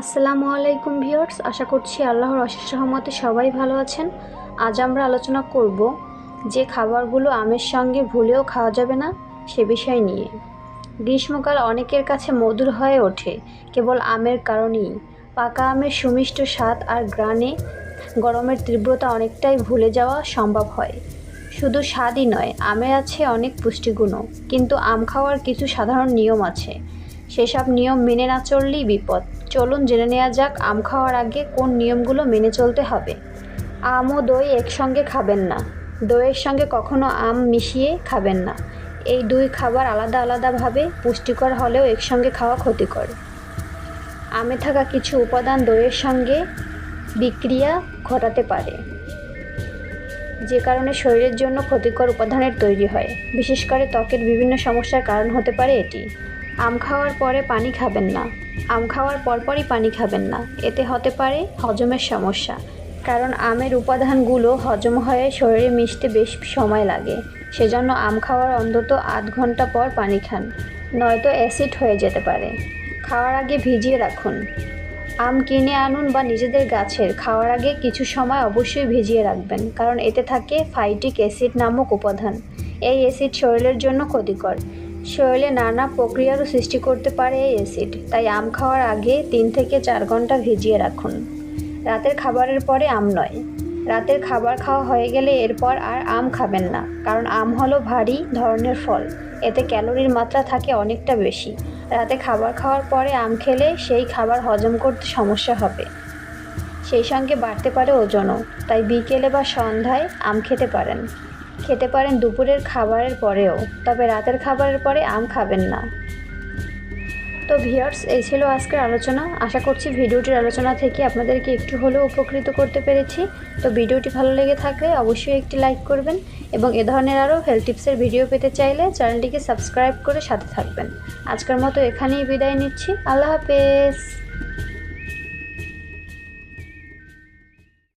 আসসালামু আলাইকুম ভিউয়ার্স, আশা করছি আল্লাহর অশেষ রহমতে সবাই ভালো আছেন। আজ আমরা আলোচনা করব যে খাবারগুলো আমের সঙ্গে ভুলেও খাওয়া যাবে না সে বিষয় নিয়ে। গ্রীষ্মকাল অনেকের কাছে মধুর হয়ে ওঠে, কেবল আমের কারণেই। পাকা আমের সুমিষ্ট স্বাদ আর গ্রানে গরমের তীব্রতা অনেকটাই ভুলে যাওয়া সম্ভব হয়। শুধু স্বাদই নয়, আমে আছে অনেক পুষ্টিগুণও, কিন্তু আম খাওয়ার কিছু সাধারণ নিয়ম আছে। সেসব নিয়ম মেনে না চললেই বিপদ। চলুন জেনে নেওয়া যাক আম খাওয়ার আগে কোন নিয়মগুলো মেনে চলতে হবে। আম ও দই একসঙ্গে খাবেন না। দইয়ের সঙ্গে কখনো আম মিশিয়ে খাবেন না। এই দুই খাবার আলাদা আলাদাভাবে পুষ্টিকর হলেও একসঙ্গে খাওয়া ক্ষতিকর। আমে থাকা কিছু উপাদান দইয়ের সঙ্গে বিক্রিয়া ঘটাতে পারে। যে কারণে শরীরের জন্য ক্ষতিকর উপাদানের তৈরি হয়। বিশেষ করে ত্বকের বিভিন্ন সমস্যার কারণ হতে পারে এটি। আম খাওয়ার পরে পানি খাবেন না। আম খাওয়ার পরপরই পানি খাবেন না। এতে হতে পারে হজমের সমস্যা। কারণ আমের উপাদানগুলো হজম হয়ে শরীরে মিশতে বেশ সময় লাগে। সেজন্য আম খাওয়ার অন্তত আধ ঘণ্টা পর পানি খান। নয়তো অ্যাসিড হয়ে যেতে পারে। খাওয়ার আগে ভিজিয়ে রাখুন। আম কিনে আনুন বা নিজেদের গাছের। খাওয়ার আগে কিছু সময় অবশ্যই ভিজিয়ে রাখবেন। কারণ এতে থাকে ফাইটিক অ্যাসিড নামক উপাদান। এই অ্যাসিড শরীরের জন্য ক্ষতিকর। শরীরে নানা প্রক্রিয়ারও সৃষ্টি করতে পারে এই অ্যাসিড। তাই আম খাওয়ার আগে তিন থেকে চার ঘণ্টা ভিজিয়ে রাখুন। রাতের খাবারের পরে আম নয়। রাতের খাবার খাওয়া হয়ে গেলে এরপর আর আম খাবেন না, কারণ আম হলো ভারী ধরনের ফল। এতে ক্যালোরির মাত্রা থাকে অনেকটা বেশি। রাতে খাবার খাওয়ার পরে আম খেলে সেই খাবার হজম করতে সমস্যা হবে। সেই সঙ্গে বাড়তে পারে ওজনও, তাই বিকেলে বা সন্ধ্যায় আম খেতে পারেন। খেতে পারেন দুপুরের খাবারের পরেও, তবে রাতের খাবারের পরে আম খাবেন না। তো ভিউয়ার্স, এই ছিল আজকের আলোচনা। আশা করছি ভিডিওটির আলোচনা থেকে আপনাদেরকে একটু হলেও উপকৃত করতে পেরেছি। তো ভিডিওটি ভালো লেগে থাকলে অবশ্যই একটি লাইক করবেন এবং এ ধরনের আরও হেলথ টিপসের ভিডিও পেতে চাইলে চ্যানেলটিকে সাবস্ক্রাইব করে সাথে থাকবেন। আজকের মতো এখানেই বিদায় নিচ্ছি। আল্লাহ হাফেজ।